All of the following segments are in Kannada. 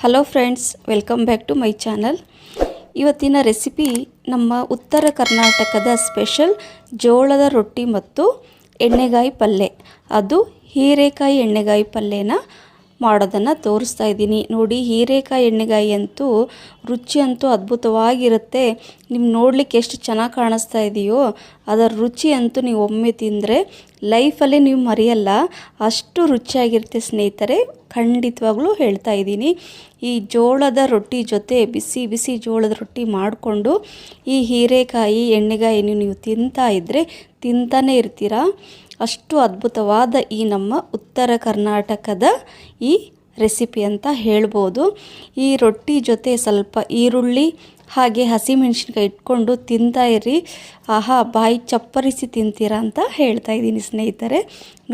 Hello friends welcome back to my channel ಇವತ್ತಿನ ರೆಸಿಪಿ ನಮ್ಮ ಉತ್ತರ ಕರ್ನಾಟಕದ ಸ್ಪೆಷಲ್ ಜೋಳದ ರೊಟ್ಟಿ ಮತ್ತು ಎಣ್ಣೆಗಾಯಿ ಪಲ್ಯ ಅದು ಹೀರೆಕಾಯಿ ಎಣ್ಣೆಗಾಯಿ ಪಲ್ಯನ ಮಾಡೋದನ್ನು ತೋರಿಸ್ತಾ ಇದ್ದೀನಿ. ನೋಡಿ, ಹೀರೆಕಾಯಿ ಎಣ್ಣೆಗಾಯಿ ಅಂತೂ ರುಚಿ ಅಂತೂ ಅದ್ಭುತವಾಗಿರುತ್ತೆ. ನಿಮ್ಮ ನೋಡಲಿಕ್ಕೆ ಎಷ್ಟು ಚೆನ್ನಾಗಿ ಕಾಣಿಸ್ತಾ ಇದೆಯೋ, ಅದರ ರುಚಿ ಅಂತೂ ನೀವು ಒಮ್ಮೆ ತಿಂದರೆ ಲೈಫಲ್ಲಿ ನೀವು ಮರೆಯಲ್ಲ. ಅಷ್ಟು ರುಚಿಯಾಗಿರುತ್ತೆ ಸ್ನೇಹಿತರೆ, ಖಂಡಿತವಾಗ್ಲೂ ಹೇಳ್ತಾ ಇದ್ದೀನಿ. ಈ ಜೋಳದ ರೊಟ್ಟಿ ಜೊತೆ ಬಿಸಿ ಬಿಸಿ ಜೋಳದ ರೊಟ್ಟಿ ಮಾಡಿಕೊಂಡು, ಈ ಹೀರೆಕಾಯಿ ಎಣ್ಣೆಗಾಯಿ ನೀವು ತಿಂತಾ ಇದ್ದರೆ ತಿಂತಾನೇ ಇರ್ತೀರಾ? ಅಷ್ಟು ಅದ್ಭುತವಾದ ಈ ನಮ್ಮ ಉತ್ತರ ಕರ್ನಾಟಕದ ಈ ರೆಸಿಪಿ ಅಂತ ಹೇಳ್ಬೋದು. ಈ ರೊಟ್ಟಿ ಜೊತೆ ಸ್ವಲ್ಪ ಈರುಳ್ಳಿ, ಹಾಗೆ ಹಸಿಮೆಣ್ಸಿನ್ಕಾಯಿ ಇಟ್ಕೊಂಡು ತಿಂತಾ ಇರಿ. ಆಹಾ, ಬಾಯಿ ಚಪ್ಪರಿಸಿ ತಿಂತೀರಾ ಅಂತ ಹೇಳ್ತಾ ಇದ್ದೀನಿ ಸ್ನೇಹಿತರೆ.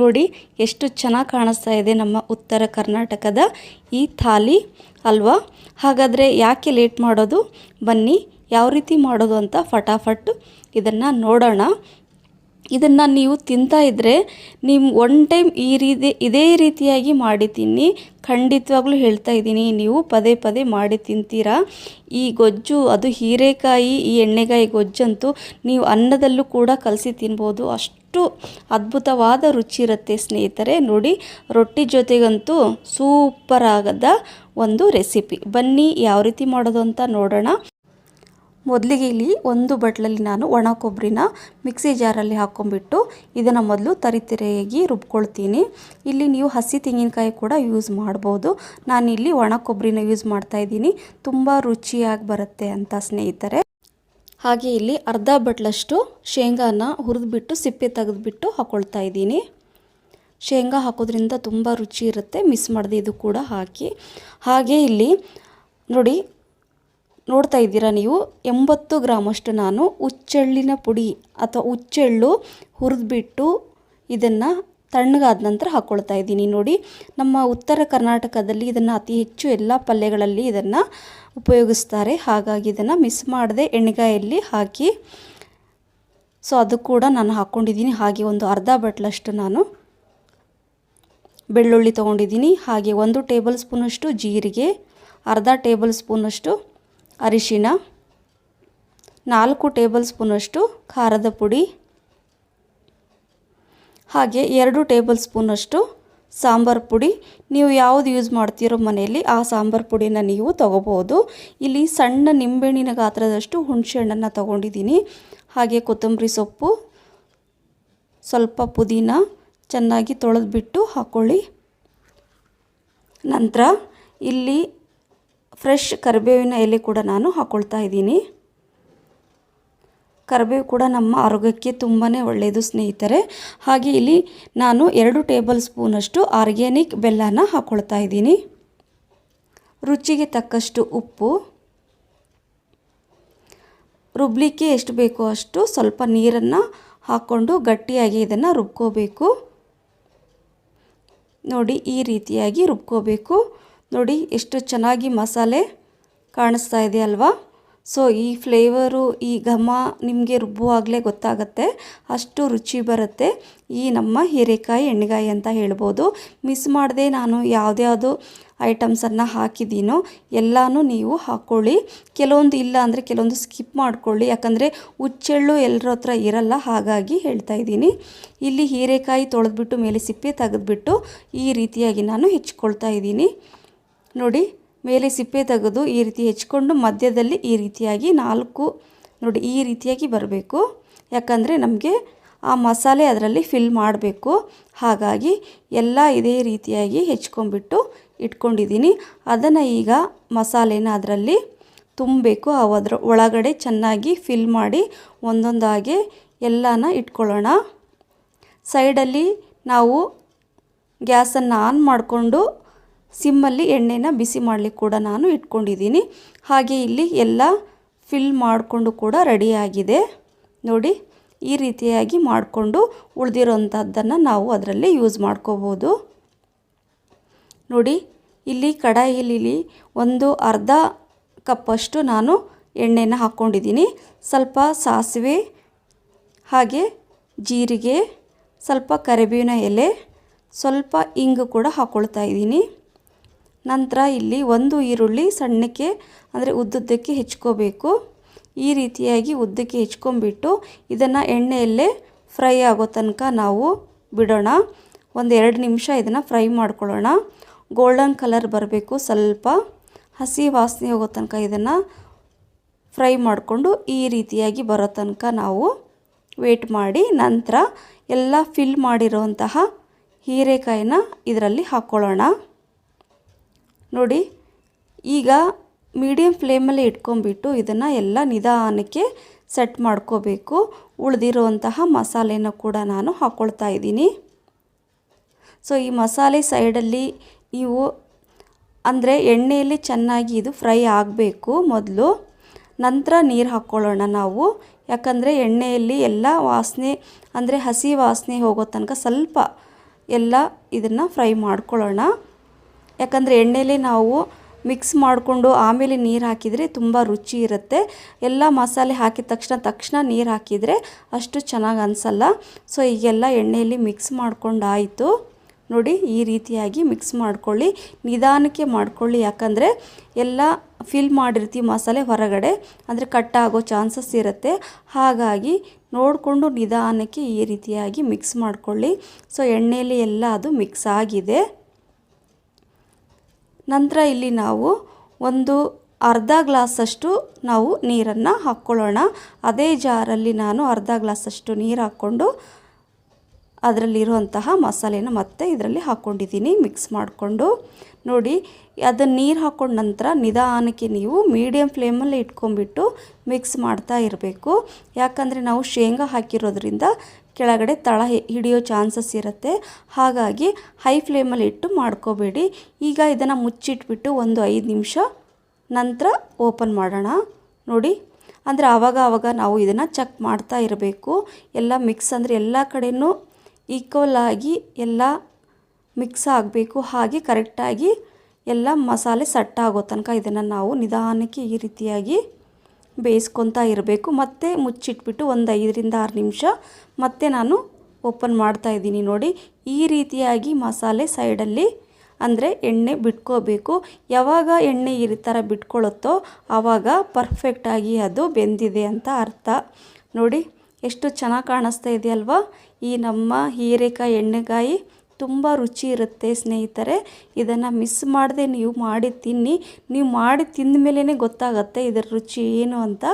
ನೋಡಿ, ಎಷ್ಟು ಚೆನ್ನಾಗಿ ಕಾಣಿಸ್ತಾ ಇದೆ ನಮ್ಮ ಉತ್ತರ ಕರ್ನಾಟಕದ ಈ ಥಾಲಿ ಅಲ್ವಾ? ಹಾಗಾದರೆ ಯಾಕೆ ಲೇಟ್ ಮಾಡೋದು? ಬನ್ನಿ, ಯಾವ ರೀತಿ ಮಾಡೋದು ಅಂತ ಫಟಾಫಟ್ ಇದನ್ನು ನೋಡೋಣ. ಇದನ್ನು ನೀವು ತಿಂತಾ ಇದ್ದರೆ ನೀವು ಒನ್ ಟೈಮ್ ಈ ರೀತಿ, ಇದೇ ರೀತಿಯಾಗಿ ಮಾಡಿ ತಿನ್ನಿ. ಖಂಡಿತವಾಗ್ಲೂ ಹೇಳ್ತಾ ಇದ್ದೀನಿ, ನೀವು ಪದೇ ಪದೇ ಮಾಡಿ ತಿಂತೀರಾ. ಈ ಗೊಜ್ಜು, ಅದು ಹೀರೆಕಾಯಿ, ಈ ಎಣ್ಣೆಗಾಯಿ ಗೊಜ್ಜಂತೂ ನೀವು ಅನ್ನದಲ್ಲೂ ಕೂಡ ಕಲಸಿ ತಿನ್ಬೋದು. ಅಷ್ಟು ಅದ್ಭುತವಾದ ರುಚಿ ಇರುತ್ತೆ ಸ್ನೇಹಿತರೆ. ನೋಡಿ, ರೊಟ್ಟಿ ಜೊತೆಗಂತೂ ಸೂಪರ್ ಆಗದ ಒಂದು ರೆಸಿಪಿ ಬನ್ನಿ, ಯಾವ ರೀತಿ ಮಾಡೋದು ಅಂತ ನೋಡೋಣ. ಮೊದಲಿಗೆ ಇಲ್ಲಿ ಒಂದು ಬಟ್ಲಲ್ಲಿ ನಾನು ಒಣ ಕೊಬ್ಬರಿನ ಮಿಕ್ಸಿ ಜಾರಲ್ಲಿ ಹಾಕ್ಕೊಂಬಿಟ್ಟು ಇದನ್ನು ಮೊದಲು ತರಿತರಿಯಾಗಿ ರುಬ್ಕೊಳ್ತೀನಿ. ಇಲ್ಲಿ ನೀವು ಹಸಿ ತೆಂಗಿನಕಾಯಿ ಕೂಡ ಯೂಸ್ ಮಾಡ್ಬೋದು. ನಾನಿಲ್ಲಿ ಒಣ ಕೊಬ್ಬರಿನ ಯೂಸ್ ಮಾಡ್ತಾ ಇದ್ದೀನಿ. ತುಂಬ ರುಚಿಯಾಗಿ ಬರುತ್ತೆ ಅಂತ ಸ್ನೇಹಿತರೆ. ಹಾಗೆ ಇಲ್ಲಿ ಅರ್ಧ ಬಟ್ಲಷ್ಟು ಶೇಂಗಾನ ಹುರಿದ್ಬಿಟ್ಟು ಸಿಪ್ಪೆ ತೆಗೆದುಬಿಟ್ಟು ಹಾಕ್ಕೊಳ್ತಾ ಇದ್ದೀನಿ. ಶೇಂಗಾ ಹಾಕೋದ್ರಿಂದ ತುಂಬ ರುಚಿ ಇರುತ್ತೆ. ಮಿಸ್ ಮಾಡದೆ ಇದು ಕೂಡ ಹಾಕಿ. ಹಾಗೆ ಇಲ್ಲಿ ನೋಡಿ ನೋಡ್ತಾ ಇದ್ದೀರಾ ನೀವು? ಎಂಬತ್ತು ಗ್ರಾಮಷ್ಟು ನಾನು ಹುಚ್ಚೆಳ್ಳಿನ ಪುಡಿ ಅಥವಾ ಹುಚ್ಚೆಳ್ಳು ಹುರಿದ್ಬಿಟ್ಟು ಇದನ್ನು ತಣ್ಣಗಾದ ನಂತರ ಹಾಕ್ಕೊಳ್ತಾ ಇದ್ದೀನಿ. ನೋಡಿ, ನಮ್ಮ ಉತ್ತರ ಕರ್ನಾಟಕದಲ್ಲಿ ಇದನ್ನು ಅತಿ ಹೆಚ್ಚು ಎಲ್ಲ ಪಲ್ಯಗಳಲ್ಲಿ ಇದನ್ನು ಉಪಯೋಗಿಸ್ತಾರೆ. ಹಾಗಾಗಿ ಇದನ್ನು ಮಿಸ್ ಮಾಡದೆ ಎಣ್ಣೆಗಾಯಲ್ಲಿ ಹಾಕಿ. ಸೊ, ಅದು ಕೂಡ ನಾನು ಹಾಕ್ಕೊಂಡಿದ್ದೀನಿ ಹಾಗೆ ಒಂದು ಅರ್ಧ ಬಟ್ಲಷ್ಟು ನಾನು ಬೆಳ್ಳುಳ್ಳಿ ತೊಗೊಂಡಿದ್ದೀನಿ. ಹಾಗೆ ಒಂದು ಟೇಬಲ್ ಸ್ಪೂನಷ್ಟು ಜೀರಿಗೆ, ಅರ್ಧ ಟೇಬಲ್ ಸ್ಪೂನಷ್ಟು ಅರಿಶಿಣ, ನಾಲ್ಕು ಟೇಬಲ್ ಸ್ಪೂನಷ್ಟು ಖಾರದ ಪುಡಿ, ಹಾಗೆ ಎರಡು ಟೇಬಲ್ ಸ್ಪೂನಷ್ಟು ಸಾಂಬಾರು ಪುಡಿ. ನೀವು ಯಾವುದು ಯೂಸ್ ಮಾಡ್ತೀರೋ ಮನೆಯಲ್ಲಿ ಆ ಸಾಂಬಾರು ಪುಡಿನ ನೀವು ತೊಗೋಬೋದು ಇಲ್ಲಿ ಸಣ್ಣ ನಿಂಬೆಹಣ್ಣಿನ ಗಾತ್ರದಷ್ಟು ಹುಣಸೆಹಣ್ಣನ್ನು ತೊಗೊಂಡಿದ್ದೀನಿ. ಹಾಗೆ ಕೊತ್ತಂಬರಿ ಸೊಪ್ಪು, ಸ್ವಲ್ಪ ಪುದೀನ ಚೆನ್ನಾಗಿ ತೊಳೆದ್ಬಿಟ್ಟು ಹಾಕ್ಕೊಳ್ಳಿ ನಂತರ ಇಲ್ಲಿ ಫ್ರೆಶ್ ಕರಿಬೇವಿನ ಎಲೆ ಕೂಡ ನಾನು ಹಾಕ್ಕೊಳ್ತಾ ಇದ್ದೀನಿ. ಕರಿಬೇವು ಕೂಡ ನಮ್ಮ ಆರೋಗ್ಯಕ್ಕೆ ತುಂಬಾ ಒಳ್ಳೆಯದು ಸ್ನೇಹಿತರೆ. ಹಾಗೆ ಇಲ್ಲಿ ನಾನು ಎರಡು ಟೇಬಲ್ ಸ್ಪೂನಷ್ಟು ಆರ್ಗ್ಯಾನಿಕ್ ಬೆಲ್ಲನ ಹಾಕ್ಕೊಳ್ತಾ ಇದ್ದೀನಿ. ರುಚಿಗೆ ತಕ್ಕಷ್ಟು ಉಪ್ಪು. ರುಬ್ಲಿಕ್ಕೆ ಎಷ್ಟು ಬೇಕೋ ಅಷ್ಟು ಸ್ವಲ್ಪ ನೀರನ್ನು ಹಾಕ್ಕೊಂಡು ಗಟ್ಟಿಯಾಗಿ ಇದನ್ನು ರುಬ್ಕೋಬೇಕು. ನೋಡಿ ಈ ರೀತಿಯಾಗಿ ರುಬ್ಕೋಬೇಕು. ನೋಡಿ ಎಷ್ಟು ಚೆನ್ನಾಗಿ ಮಸಾಲೆ ಕಾಣಿಸ್ತಾ ಇದೆ ಅಲ್ವಾ? ಸೊ ಈ ಫ್ಲೇವರು ಈ ಘಮ ನಿಮಗೆ ರುಬ್ಬುವಾಗಲೇ ಗೊತ್ತಾಗುತ್ತೆ. ಅಷ್ಟು ರುಚಿ ಬರುತ್ತೆ. ಈ ನಮ್ಮ ಹೀರೆಕಾಯಿ, ಎಣ್ಣೆಗಾಯಿ ಅಂತ ಹೇಳ್ಬೋದು. ಮಿಸ್ ಮಾಡದೆ ನಾನು ಯಾವುದ್ಯಾವುದು ಐಟಮ್ಸನ್ನು ಹಾಕಿದ್ದೀನೋ ಎಲ್ಲನೂ ನೀವು ಹಾಕ್ಕೊಳ್ಳಿ ಕೆಲವೊಂದು ಇಲ್ಲ ಅಂದರೆ ಕೆಲವೊಂದು ಸ್ಕಿಪ್ ಮಾಡ್ಕೊಳ್ಳಿ. ಯಾಕಂದರೆ ಹುಚ್ಚೆಳ್ಳು ಎಲ್ಲರ ಹತ್ರ ಇರಲ್ಲ, ಹಾಗಾಗಿ ಹೇಳ್ತಾ ಇದ್ದೀನಿ. ಇಲ್ಲಿ ಹೀರೆಕಾಯಿ ತೊಳೆದ್ಬಿಟ್ಟು, ಮೇಲೆ ಸಿಪ್ಪೆ ತೆಗೆದ್ಬಿಟ್ಟು ಈ ರೀತಿಯಾಗಿ ನಾನು ಹೆಚ್ಕೊಳ್ತಾ ಇದ್ದೀನಿ. ನೋಡಿ, ಮೇಲೆ ಸಿಪ್ಪೆ ತೆಗೆದು ಈ ರೀತಿ ಹೆಚ್ಕೊಂಡು ಮಧ್ಯದಲ್ಲಿ ಈ ರೀತಿಯಾಗಿ ನಾಲ್ಕು ನೋಡಿ, ಈ ರೀತಿಯಾಗಿ ಬರಬೇಕು. ಯಾಕಂದರೆ ನಮಗೆ ಆ ಮಸಾಲೆ ಅದರಲ್ಲಿ ಫಿಲ್ ಮಾಡಬೇಕು. ಹಾಗಾಗಿ ಎಲ್ಲ ಇದೇ ರೀತಿಯಾಗಿ ಹೆಚ್ಕೊಂಡ್ಬಿಟ್ಟು ಇಟ್ಕೊಂಡಿದ್ದೀನಿ. ಅದನ್ನು ಈಗ ಮಸಾಲೆನ ಅದರಲ್ಲಿ ತುಂಬಬೇಕು. ಅದರ ಒಳಗಡೆ ಚೆನ್ನಾಗಿ ಫಿಲ್ ಮಾಡಿ ಒಂದೊಂದಾಗೆ ಎಲ್ಲನ ಇಟ್ಕೊಳ್ಳೋಣ. ಸೈಡಲ್ಲಿ ನಾವು ಗ್ಯಾಸನ್ನು ಆನ್ ಮಾಡಿಕೊಂಡು ಸಿಮ್ಮಲ್ಲಿ ಎಣ್ಣೆನ ಬಿಸಿ ಮಾಡಲಿಕ್ಕೆ ಕೂಡ ನಾನು ಇಟ್ಕೊಂಡಿದ್ದೀನಿ. ಹಾಗೆ ಇಲ್ಲಿ ಎಲ್ಲ ಫಿಲ್ ಮಾಡಿಕೊಂಡು ಕೂಡ ರೆಡಿಯಾಗಿದೆ. ನೋಡಿ, ಈ ರೀತಿಯಾಗಿ ಮಾಡಿಕೊಂಡು ಉಳಿದಿರೋಂಥದ್ದನ್ನು ನಾವು ಅದರಲ್ಲಿ ಯೂಸ್ ಮಾಡ್ಕೋಬೋದು. ನೋಡಿ, ಇಲ್ಲಿ ಕಡಾಯಿಲಿ ಒಂದು ಅರ್ಧ ಕಪ್ಪಷ್ಟು ನಾನು ಎಣ್ಣೆನ ಹಾಕ್ಕೊಂಡಿದ್ದೀನಿ. ಸ್ವಲ್ಪ ಸಾಸಿವೆ, ಹಾಗೆ ಜೀರಿಗೆ, ಸ್ವಲ್ಪ ಕರಿಬೇವಿನ ಎಲೆ, ಸ್ವಲ್ಪ ಇಂಗು ಕೂಡ ಹಾಕ್ಕೊಳ್ತಾ ಇದ್ದೀನಿ. ನಂತರ ಇಲ್ಲಿ ಒಂದು ಈರುಳ್ಳಿ ಸಣ್ಣಕ್ಕೆ, ಅಂದರೆ ಉದ್ದುದ್ದಕ್ಕೆ ಹೆಚ್ಕೋಬೇಕು. ಈ ರೀತಿಯಾಗಿ ಉದ್ದಕ್ಕೆ ಹೆಚ್ಕೊಂಬಿಟ್ಟು ಇದನ್ನು ಎಣ್ಣೆಯಲ್ಲೇ ಫ್ರೈ ಆಗೋ ತನಕ ನಾವು ಬಿಡೋಣ. ಒಂದು ಎರಡು ನಿಮಿಷ ಇದನ್ನು ಫ್ರೈ ಮಾಡ್ಕೊಳ್ಳೋಣ. ಗೋಲ್ಡನ್ ಕಲರ್ ಬರಬೇಕು ಸ್ವಲ್ಪ. ಹಸಿ ವಾಸನೆ ಹೋಗೋ ತನಕ ಇದನ್ನು ಫ್ರೈ ಮಾಡಿಕೊಂಡು ಈ ರೀತಿಯಾಗಿ ಬರೋ ತನಕ ನಾವು ವೇಟ್ ಮಾಡಿ, ನಂತರ ಎಲ್ಲ ಫಿಲ್ ಮಾಡಿರುವಂತಹ ಹೀರೆಕಾಯಿನ ಇದರಲ್ಲಿ ಹಾಕ್ಕೊಳ್ಳೋಣ ನೋಡಿ, ಈಗ ಮೀಡಿಯಮ್ ಫ್ಲೇಮಲ್ಲಿ ಇಟ್ಕೊಂಬಿಟ್ಟು ಇದನ್ನು ಎಲ್ಲ ನಿಧಾನಕ್ಕೆ ಸೆಟ್ ಮಾಡ್ಕೋಬೇಕು. ಉಳಿದಿರುವಂತಹ ಮಸಾಲೆನ ಕೂಡ ನಾನು ಹಾಕ್ಕೊಳ್ತಾ ಇದ್ದೀನಿ. ಸೊ ಈ ಮಸಾಲೆ ಸೈಡಲ್ಲಿ ನೀವು ಅಂದರೆ ಎಣ್ಣೆಯಲ್ಲಿ ಚೆನ್ನಾಗಿ ಇದು ಫ್ರೈ ಆಗಬೇಕು ಮೊದಲು. ನಂತರ ನೀರು ಹಾಕ್ಕೊಳ್ಳೋಣ ನಾವು. ಯಾಕಂದರೆ ಎಣ್ಣೆಯಲ್ಲಿ ಎಲ್ಲ ವಾಸನೆ, ಅಂದರೆ ಹಸಿ ವಾಸನೆ ಹೋಗೋ ತನಕ ಸ್ವಲ್ಪ ಎಲ್ಲ ಇದನ್ನು ಫ್ರೈ ಮಾಡ್ಕೊಳ್ಳೋಣ. ಯಾಕಂದರೆ ಎಣ್ಣೆಯಲ್ಲಿ ನಾವು ಮಿಕ್ಸ್ ಮಾಡಿಕೊಂಡು ಆಮೇಲೆ ನೀರು ಹಾಕಿದರೆ ತುಂಬ ರುಚಿ ಇರುತ್ತೆ. ಎಲ್ಲ ಮಸಾಲೆ ಹಾಕಿದ ತಕ್ಷಣ ತಕ್ಷಣ ನೀರು ಹಾಕಿದರೆ ಅಷ್ಟು ಚೆನ್ನಾಗಿ ಅನಿಸಲ್ಲ. ಸೊ ಈಗೆಲ್ಲ ಎಣ್ಣೆಯಲ್ಲಿ ಮಿಕ್ಸ್ ಮಾಡ್ಕೊಂಡಾಯಿತು. ನೋಡಿ, ಈ ರೀತಿಯಾಗಿ ಮಿಕ್ಸ್ ಮಾಡ್ಕೊಳ್ಳಿ. ನಿಧಾನಕ್ಕೆ ಮಾಡ್ಕೊಳ್ಳಿ. ಯಾಕಂದರೆ ಎಲ್ಲ ಫಿಲ್ ಮಾಡಿರ್ತೀವಿ ಮಸಾಲೆ ಹೊರಗಡೆ. ಅಂದರೆ ಕಟ್ಟಾಗೋ ಚಾನ್ಸಸ್ ಇರುತ್ತೆ. ಹಾಗಾಗಿ ನೋಡಿಕೊಂಡು ನಿಧಾನಕ್ಕೆ ಈ ರೀತಿಯಾಗಿ ಮಿಕ್ಸ್ ಮಾಡ್ಕೊಳ್ಳಿ. ಸೊ ಎಣ್ಣೆಯಲ್ಲಿ ಎಲ್ಲ ಅದು ಮಿಕ್ಸ್ ಆಗಿದೆ. ನಂತರ ಇಲ್ಲಿ ನಾವು ಒಂದು ಅರ್ಧ ಗ್ಲಾಸಷ್ಟು ನಾವು ನೀರನ್ನು ಹಾಕ್ಕೊಳ್ಳೋಣ. ಅದೇ ಜಾರಲ್ಲಿ ನಾನು ಅರ್ಧ ಗ್ಲಾಸಷ್ಟು ನೀರು ಹಾಕ್ಕೊಂಡು ಅದರಲ್ಲಿರುವಂತಹ ಮಸಾಲೆನ ಮತ್ತೆ ಇದರಲ್ಲಿ ಹಾಕ್ಕೊಂಡಿದ್ದೀನಿ, ಮಿಕ್ಸ್ ಮಾಡಿಕೊಂಡು. ನೋಡಿ, ಅದನ್ನು ನೀರು ಹಾಕ್ಕೊಂಡ ನಂತರ ನಿಧಾನಕ್ಕೆ ನೀವು ಮೀಡಿಯಮ್ ಫ್ಲೇಮಲ್ಲಿ ಇಟ್ಕೊಂಡ್ಬಿಟ್ಟು ಮಿಕ್ಸ್ ಮಾಡ್ತಾ ಇರಬೇಕು. ಯಾಕಂದರೆ ನಾವು ಶೇಂಗಾ ಹಾಕಿರೋದ್ರಿಂದ ಕೆಳಗಡೆ ತಳ ಹಿಡಿಯೋ ಚಾನ್ಸಸ್ ಇರುತ್ತೆ. ಹಾಗಾಗಿ ಹೈ ಫ್ಲೇಮಲ್ಲಿ ಇಟ್ಟು ಮಾಡ್ಕೋಬೇಡಿ. ಈಗ ಇದನ್ನು ಮುಚ್ಚಿಟ್ಬಿಟ್ಟು ಒಂದು ಐದು ನಿಮಿಷ ನಂತರ ಓಪನ್ ಮಾಡೋಣ. ನೋಡಿ, ಅಂದರೆ ಆವಾಗ ಆವಾಗ ನಾವು ಇದನ್ನು ಚೆಕ್ ಮಾಡ್ತಾ ಇರಬೇಕು. ಎಲ್ಲ ಮಿಕ್ಸ್ ಅಂದರೆ ಎಲ್ಲ ಕಡೆಯೂ ಈಕ್ವಲ್ ಆಗಿ ಎಲ್ಲ ಮಿಕ್ಸ್ ಆಗಬೇಕು. ಹಾಗೆ ಕರೆಕ್ಟಾಗಿ ಎಲ್ಲ ಮಸಾಲೆ ಸಟ್ಟಾಗೋ ತನಕ ಇದನ್ನು ನಾವು ನಿಧಾನಕ್ಕೆ ಈ ರೀತಿಯಾಗಿ ಬೇಯಿಸ್ಕೊತಾ ಇರಬೇಕು. ಮತ್ತು ಮುಚ್ಚಿಟ್ಬಿಟ್ಟು ಒಂದು ಐದರಿಂದ ಆರು ನಿಮಿಷ ಮತ್ತೆ ನಾನು ಓಪನ್ ಮಾಡ್ತಾ ಇದ್ದೀನಿ ನೋಡಿ. ಈ ರೀತಿಯಾಗಿ ಮಸಾಲೆ ಸೈಡಲ್ಲಿ ಅಂದರೆ ಎಣ್ಣೆ ಬಿಟ್ಕೋಬೇಕು. ಯಾವಾಗ ಎಣ್ಣೆ ಈ ಥರ ಬಿಟ್ಕೊಳ್ಳುತ್ತೋ ಆವಾಗ ಪರ್ಫೆಕ್ಟಾಗಿ ಅದು ಬೆಂದಿದೆ ಅಂತ ಅರ್ಥ. ನೋಡಿ, ಎಷ್ಟು ಚೆನ್ನಾಗಿ ಕಾಣಿಸ್ತಾ ಇದೆಯಲ್ವಾ? ಈ ನಮ್ಮ ಹೀರೆಕಾಯಿ, ಎಣ್ಣೆಕಾಯಿ ತುಂಬ ರುಚಿ ಇರುತ್ತೆ ಸ್ನೇಹಿತರೆ. ಇದನ್ನು ಮಿಸ್ ಮಾಡದೆ ನೀವು ಮಾಡಿ ತಿನ್ನಿ. ನೀವು ಮಾಡಿ ತಿಂದ ಮೇಲೇ ಗೊತ್ತಾಗತ್ತೆ ಇದರ ರುಚಿ ಏನು ಅಂತ,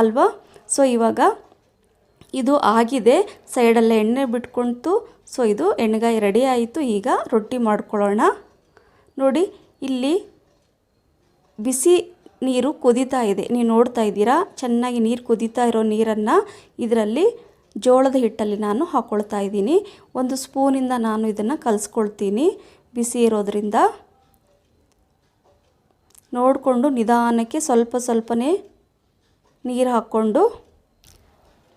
ಅಲ್ವಾ? ಸೊ ಇವಾಗ ಇದು ಆಗಿದೆ. ಸೈಡಲ್ಲೇ ಎಣ್ಣೆ ಬಿಟ್ಕೊಳ್ತು ಸೊ ಇದು ಎಣ್ಣೆಗಾಯಿ ರೆಡಿ ಆಯಿತು. ಈಗ ರೊಟ್ಟಿ ಮಾಡ್ಕೊಳ್ಳೋಣ. ನೋಡಿ, ಇಲ್ಲಿ ಬಿಸಿ ನೀರು ಕುದೀತಾ ಇದೆ. ನೀವು ನೋಡ್ತಾ ಇದ್ದೀರಾ? ಚೆನ್ನಾಗಿ ನೀರು ಕುದೀತಾ ಇರೋ ನೀರನ್ನು ಇದರಲ್ಲಿ ಜೋಳದ ಹಿಟ್ಟಲ್ಲಿ ನಾನು ಹಾಕ್ಕೊಳ್ತಾ ಇದ್ದೀನಿ. ಒಂದು ಸ್ಪೂನಿಂದ ನಾನು ಇದನ್ನು ಕಲಿಸ್ಕೊಳ್ತೀನಿ. ಬಿಸಿ ಇರೋದರಿಂದ ನೋಡಿಕೊಂಡು ನಿಧಾನಕ್ಕೆ ಸ್ವಲ್ಪ ಸ್ವಲ್ಪನೇ ನೀರು ಹಾಕ್ಕೊಂಡು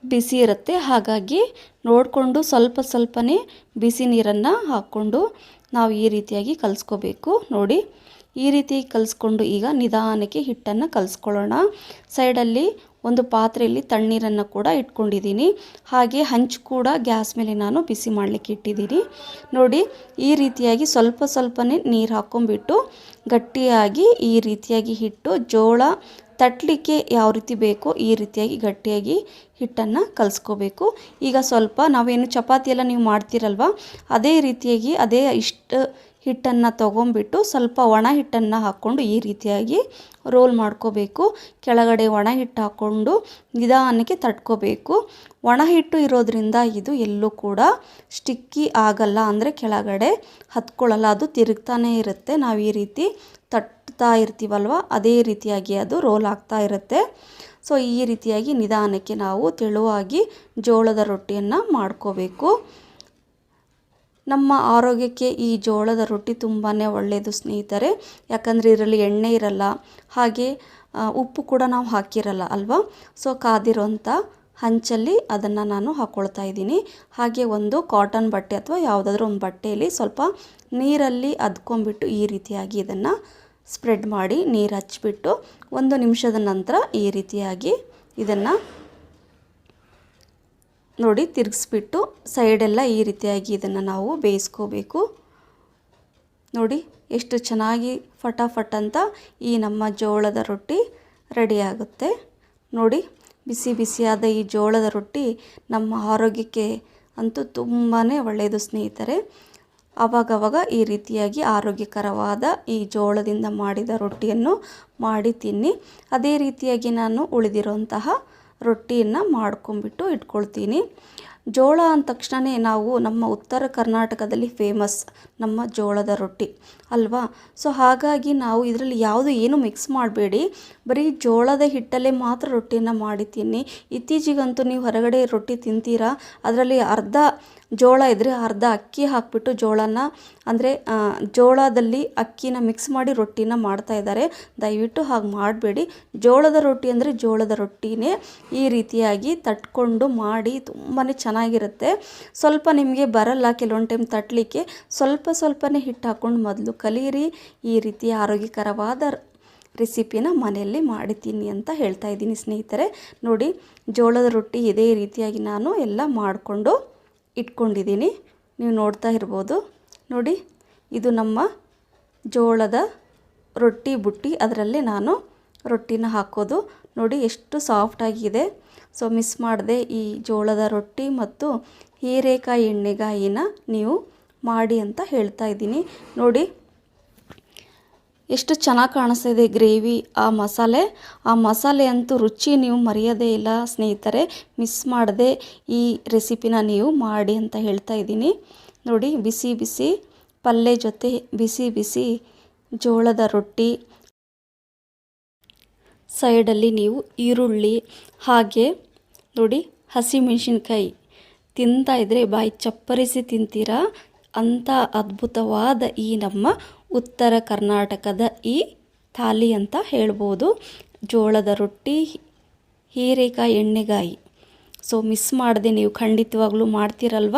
ಬಿಸಿ ಇರುತ್ತೆ. ಹಾಗಾಗಿ ನೋಡಿಕೊಂಡು ಸ್ವಲ್ಪ ಸ್ವಲ್ಪನೇ ಬಿಸಿ ನೀರನ್ನು ಹಾಕ್ಕೊಂಡು ನಾವು ಈ ರೀತಿಯಾಗಿ ಕಲಿಸ್ಕೋಬೇಕು. ನೋಡಿ, ಈ ರೀತಿ ಕಲಿಸ್ಕೊಂಡು ಈಗ ನಿಧಾನಕ್ಕೆ ಹಿಟ್ಟನ್ನು ಕಲಿಸ್ಕೊಳ್ಳೋಣ. ಸೈಡಲ್ಲಿ ಒಂದು ಪಾತ್ರೆಯಲ್ಲಿ ತಣ್ಣೀರನ್ನು ಕೂಡ ಇಟ್ಕೊಂಡಿದ್ದೀನಿ. ಹಾಗೆ ಹಂಚು ಕೂಡ ಗ್ಯಾಸ್ ಮೇಲೆ ನಾನು ಬಿಸಿ ಮಾಡಲಿಕ್ಕೆ ಇಟ್ಟಿದ್ದೀನಿ. ನೋಡಿ, ಈ ರೀತಿಯಾಗಿ ಸ್ವಲ್ಪ ಸ್ವಲ್ಪನೇ ನೀರು ಹಾಕ್ಕೊಂಬಿಟ್ಟು ಗಟ್ಟಿಯಾಗಿ ಈ ರೀತಿಯಾಗಿ ಹಿಟ್ಟು ಜೋಳ ತಟ್ಟಲಿಕ್ಕೆ ಯಾವ ರೀತಿ ಬೇಕೋ ಈ ರೀತಿಯಾಗಿ ಗಟ್ಟಿಯಾಗಿ ಹಿಟ್ಟನ್ನು ಕಲಿಸ್ಕೋಬೇಕು. ಈಗ ಸ್ವಲ್ಪ ನಾವೇನು ಚಪಾತಿ ಎಲ್ಲ ನೀವು ಮಾಡ್ತೀರಲ್ವ, ಅದೇ ರೀತಿಯಾಗಿ ಅದೇ ಇಷ್ಟು ಹಿಟ್ಟನ್ನು ತೊಗೊಂಬಿಟ್ಟು ಸ್ವಲ್ಪ ಒಣ ಹಿಟ್ಟನ್ನು ಹಾಕ್ಕೊಂಡು ಈ ರೀತಿಯಾಗಿ ರೋಲ್ ಮಾಡ್ಕೋಬೇಕು. ಕೆಳಗಡೆ ಒಣ ಹಿಟ್ಟು ಹಾಕ್ಕೊಂಡು ನಿಧಾನಕ್ಕೆ ತಟ್ಕೋಬೇಕು. ಒಣ ಹಿಟ್ಟು ಇರೋದ್ರಿಂದ ಇದು ಎಲ್ಲೂ ಕೂಡ ಸ್ಟಿಕ್ಕಿ ಆಗಲ್ಲ, ಅಂದರೆ ಕೆಳಗಡೆ ಹತ್ಕೊಳ್ಳಲ್ಲ, ಅದು ತಿರುಗ್ತಾನೇ ಇರುತ್ತೆ. ನಾವು ಈ ರೀತಿ ತಟ್ತಾ ಇರ್ತೀವಲ್ವ, ಅದೇ ರೀತಿಯಾಗಿ ಅದು ರೋಲ್ ಆಗ್ತಾ ಇರುತ್ತೆ. ಸೊ ಈ ರೀತಿಯಾಗಿ ನಿಧಾನಕ್ಕೆ ನಾವು ತೆಳುವಾಗಿ ಜೋಳದ ರೊಟ್ಟಿಯನ್ನು ಮಾಡ್ಕೋಬೇಕು. ನಮ್ಮ ಆರೋಗ್ಯಕ್ಕೆ ಈ ಜೋಳದ ರೊಟ್ಟಿ ತುಂಬಾ ಒಳ್ಳೆಯದು ಸ್ನೇಹಿತರೆ. ಯಾಕಂದರೆ ಇದರಲ್ಲಿ ಎಣ್ಣೆ ಇರಲ್ಲ, ಹಾಗೆ ಉಪ್ಪು ಕೂಡ ನಾವು ಹಾಕಿರಲ್ಲ ಅಲ್ವಾ? ಸೊ ಕಾದಿರೋಂಥ ಹಂಚಲ್ಲಿ ಅದನ್ನು ನಾನು ಹಾಕ್ಕೊಳ್ತಾ ಇದ್ದೀನಿ. ಹಾಗೆ ಒಂದು ಕಾಟನ್ ಬಟ್ಟೆ ಅಥವಾ ಯಾವುದಾದ್ರೂ ಒಂದು ಬಟ್ಟೆಯಲ್ಲಿ ಸ್ವಲ್ಪ ನೀರಲ್ಲಿ ಅದ್ಕೊಂಡ್ಬಿಟ್ಟು ಈ ರೀತಿಯಾಗಿ ಇದನ್ನು ಸ್ಪ್ರೆಡ್ ಮಾಡಿ ನೀರು ಹಚ್ಚಿಬಿಟ್ಟು ಒಂದು ನಿಮಿಷದ ನಂತರ ಈ ರೀತಿಯಾಗಿ ಇದನ್ನು ನೋಡಿ ತಿರುಗಿಸ್ಬಿಟ್ಟು ಸೈಡೆಲ್ಲ ಈ ರೀತಿಯಾಗಿ ಇದನ್ನು ನಾವು ಬೇಯಿಸ್ಕೋಬೇಕು. ನೋಡಿ ಎಷ್ಟು ಚೆನ್ನಾಗಿ ಫಟಾಫಟ್ ಅಂತ ಈ ನಮ್ಮ ಜೋಳದ ರೊಟ್ಟಿ ರೆಡಿಯಾಗುತ್ತೆ ನೋಡಿ ಬಿಸಿ ಬಿಸಿಯಾದ ಈ ಜೋಳದ ರೊಟ್ಟಿ ನಮ್ಮ ಆರೋಗ್ಯಕ್ಕೆ ಅಂತೂ ತುಂಬಾ ಒಳ್ಳೆಯದು ಸ್ನೇಹಿತರೆ. ಆವಾಗವಾಗ ಈ ರೀತಿಯಾಗಿ ಆರೋಗ್ಯಕರವಾದ ಈ ಜೋಳದಿಂದ ಮಾಡಿದ ರೊಟ್ಟಿಯನ್ನು ಮಾಡಿ ತಿನ್ನಿ. ಅದೇ ರೀತಿಯಾಗಿ ನಾನು ಉಳಿದಿರುವಂತಹ ರೊಟ್ಟಿಯನ್ನು ಮಾಡ್ಕೊಂಬಿಟ್ಟು ಇಟ್ಕೊಳ್ತೀನಿ. ಜೋಳ ಅಂದ ತಕ್ಷಣವೇ ನಾವು ನಮ್ಮ ಉತ್ತರ ಕರ್ನಾಟಕದಲ್ಲಿ ಫೇಮಸ್ ನಮ್ಮ ಜೋಳದ ರೊಟ್ಟಿ ಅಲ್ವಾ? ಸೊ ಹಾಗಾಗಿ ನಾವು ಇದರಲ್ಲಿ ಯಾವುದು ಏನು ಮಿಕ್ಸ್ ಮಾಡಬೇಡಿ. ಬರೀ ಜೋಳದ ಹಿಟ್ಟಲ್ಲೇ ಮಾತ್ರ ರೊಟ್ಟಿಯನ್ನು ಮಾಡಿ ತಿನ್ನಿ. ಇತ್ತೀಚೆಗಂತೂ ನೀವು ಹೊರಗಡೆ ರೊಟ್ಟಿ ತಿಂತೀರಾ? ಅದರಲ್ಲಿ ಅರ್ಧ ಜೋಳ ಇದ್ದರೆ ಅರ್ಧ ಅಕ್ಕಿ ಹಾಕಿಬಿಟ್ಟು ಜೋಳನ, ಅಂದರೆ ಜೋಳದಲ್ಲಿ ಅಕ್ಕಿನ ಮಿಕ್ಸ್ ಮಾಡಿ ರೊಟ್ಟಿನ ಮಾಡ್ತಾ ಇದ್ದಾರೆ. ದಯವಿಟ್ಟು ಹಾಗೆ ಮಾಡಬೇಡಿ. ಜೋಳದ ರೊಟ್ಟಿ ಅಂದರೆ ಜೋಳದ ರೊಟ್ಟಿನೇ ಈ ರೀತಿಯಾಗಿ ತಟ್ಕೊಂಡು ಮಾಡಿ ತುಂಬಾ ಚೆನ್ನಾಗಿರುತ್ತೆ. ಸ್ವಲ್ಪ ನಿಮಗೆ ಬರಲ್ಲ ಕೆಲವೊಂದು ಟೈಮ್ ತಟ್ಟಲಿಕ್ಕೆ ಸ್ವಲ್ಪ ಸ್ವಲ್ಪನೇ ಹಿಟ್ಟು ಹಾಕ್ಕೊಂಡು ಮೊದಲು ಕಲೀರಿ. ಈ ರೀತಿ ಆರೋಗ್ಯಕರವಾದ ರೆಸಿಪಿನ ಮನೆಯಲ್ಲಿ ಮಾಡಿದ್ದೀನಿ ಅಂತ ಹೇಳ್ತಾ ಇದ್ದೀನಿ ಸ್ನೇಹಿತರೆ. ನೋಡಿ, ಜೋಳದ ರೊಟ್ಟಿ ಇದೇ ರೀತಿಯಾಗಿ ನಾನು ಎಲ್ಲ ಮಾಡಿಕೊಂಡು ಇಟ್ಕೊಂಡಿದ್ದೀನಿ. ನೀವು ನೋಡ್ತಾ ಇರ್ಬೋದು. ನೋಡಿ, ಇದು ನಮ್ಮ ಜೋಳದ ರೊಟ್ಟಿ ಬುಟ್ಟಿ. ಅದರಲ್ಲಿ ನಾನು ರೊಟ್ಟಿನ ಹಾಕೋದು. ನೋಡಿ, ಎಷ್ಟು ಸಾಫ್ಟಾಗಿದೆ ಸೊ ಮಿಸ್ ಮಾಡಿದೆ ಈ ಜೋಳದ ರೊಟ್ಟಿ ಮತ್ತು ಹೀರೆಕಾಯಿ ಎಣ್ಣೆಗಾಯಿನ ನೀವು ಮಾಡಿ ಅಂತ ಹೇಳ್ತಾ ಇದ್ದೀನಿ. ನೋಡಿ ಎಷ್ಟು ಚೆನ್ನಾಗಿ ಕಾಣಿಸ್ತಿದೆ ಗ್ರೇವಿ, ಆ ಮಸಾಲೆ. ಆ ಮಸಾಲೆ ಅಂತೂ ರುಚಿ ನೀವು ಮರೆಯೋದೇ ಇಲ್ಲ ಸ್ನೇಹಿತರೆ. ಮಿಸ್ ಮಾಡದೆ ಈ ರೆಸಿಪಿನ ನೀವು ಮಾಡಿ ಅಂತ ಹೇಳ್ತಾ ಇದ್ದೀನಿ. ನೋಡಿ, ಬಿಸಿ ಬಿಸಿ ಪಲ್ಯ ಜೊತೆ ಬಿಸಿ ಬಿಸಿ ಜೋಳದ ರೊಟ್ಟಿ. ಸೈಡಲ್ಲಿ ನೀವು ಈರುಳ್ಳಿ, ಹಾಗೆ ನೋಡಿ, ಹಸಿಮೆಣಸಿನ್ಕಾಯಿ. ತಿಂತಾ ಇದ್ದರೆ ಬಾಯಿ ಚಪ್ಪರಿಸಿ ತಿಂತೀರಾ? ಅಂಥ ಅದ್ಭುತವಾದ ಈ ನಮ್ಮ ಉತ್ತರ ಕರ್ನಾಟಕದ ಈ ಥಾಲಿ ಅಂತ ಹೇಳ್ಬೋದು. ಜೋಳದ ರೊಟ್ಟಿ, ಹೀರೆಕಾಯಿ, ಎಣ್ಣೆಗಾಯಿ. ಸೊ ಮಿಸ್ ಮಾಡದೆ, ನೀವು ಖಂಡಿತವಾಗ್ಲೂ ಮಾಡ್ತೀರಲ್ವ?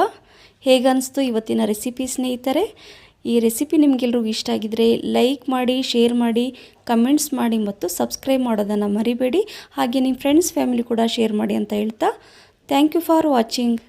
ಹೇಗನ್ನಿಸ್ತು ಇವತ್ತಿನ ರೆಸಿಪಿ ಸ್ನೇಹಿತರೆ? ಈ ರೆಸಿಪಿ ನಿಮಗೆಲ್ರಿಗೂ ಇಷ್ಟ ಆಗಿದ್ದರೆ ಲೈಕ್ ಮಾಡಿ ಶೇರ್ ಮಾಡಿ ಕಮೆಂಟ್ಸ್ ಮಾಡಿ ಮತ್ತು ಸಬ್ಸ್ಕ್ರೈಬ್ ಮಾಡೋದನ್ನು ಮರಿಬೇಡಿ. ಹಾಗೆ ನಿಮ್ಮ ಫ್ರೆಂಡ್ಸ್ ಫ್ಯಾಮಿಲಿ ಕೂಡ ಶೇರ್ ಮಾಡಿ ಅಂತ ಹೇಳ್ತಾ ಥ್ಯಾಂಕ್ ಯು ಫಾರ್ ವಾಚಿಂಗ್